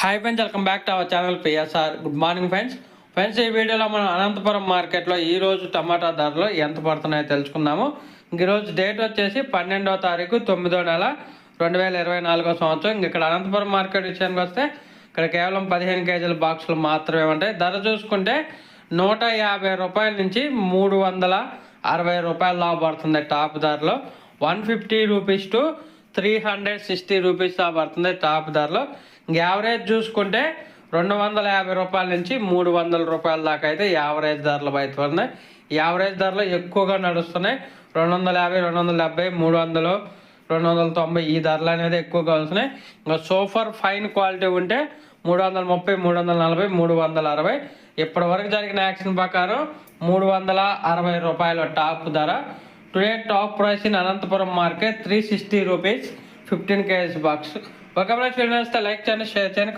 Hi friends welcome back to our channel PSR good morning friends friends ఈ వీడియోలో మనం అనంతపురం మార్కెట్లో ఈరోజు టమాటా ధరలు ఎంత పడుతున్నాయో తెలుసుకుందాము. ఈరోజు డేట్ వచ్చేసి పన్నెండవ తారీఖు తొమ్మిదో నెల రెండు వేల ఇరవై నాలుగో సంవత్సరం. ఇంక ఇక్కడ అనంతపురం మార్కెట్ విషయానికి వస్తే ఇక్కడ కేవలం పదిహేను కేజీల బాక్సులు మాత్రమే ఉంటాయి. ధర చూసుకుంటే నూట యాభై రూపాయల నుంచి మూడు వందల అరవై రూపాయల లాభపడుతుంది పడుతుంది టాప్ ధరలో. One fifty rupees to three hundred sixty rupees దాకా పడుతుంది టాప్ ధరలో. యావరేజ్ చూసుకుంటే రెండు వందల యాభై రూపాయల నుంచి మూడు వందల రూపాయల దాకా అయితే యావరేజ్ ధరలు బయట యావరేజ్ ధరలు ఎక్కువగా నడుస్తున్నాయి. రెండు వందల యాభై రెండు వందల డెబ్బై మూడు వందలు రెండు వందల తొంభై ఈ ధరలు అనేది ఎక్కువగా వస్తున్నాయి. ఇంకా సోఫర్ ఫైన్ క్వాలిటీ ఉంటే మూడు వందల ముప్పై మూడు వందల నలభై మూడు వందల అరవై. ఇప్పటి వరకు జరిగిన యాక్షన్ ప్రకారం మూడు వందల అరవై రూపాయల టాప్ ధర. Today top price in Anantapuram market three sixty rupees fifteen kgs box ఒక లైక్ చేయండి షేర్ చేయండి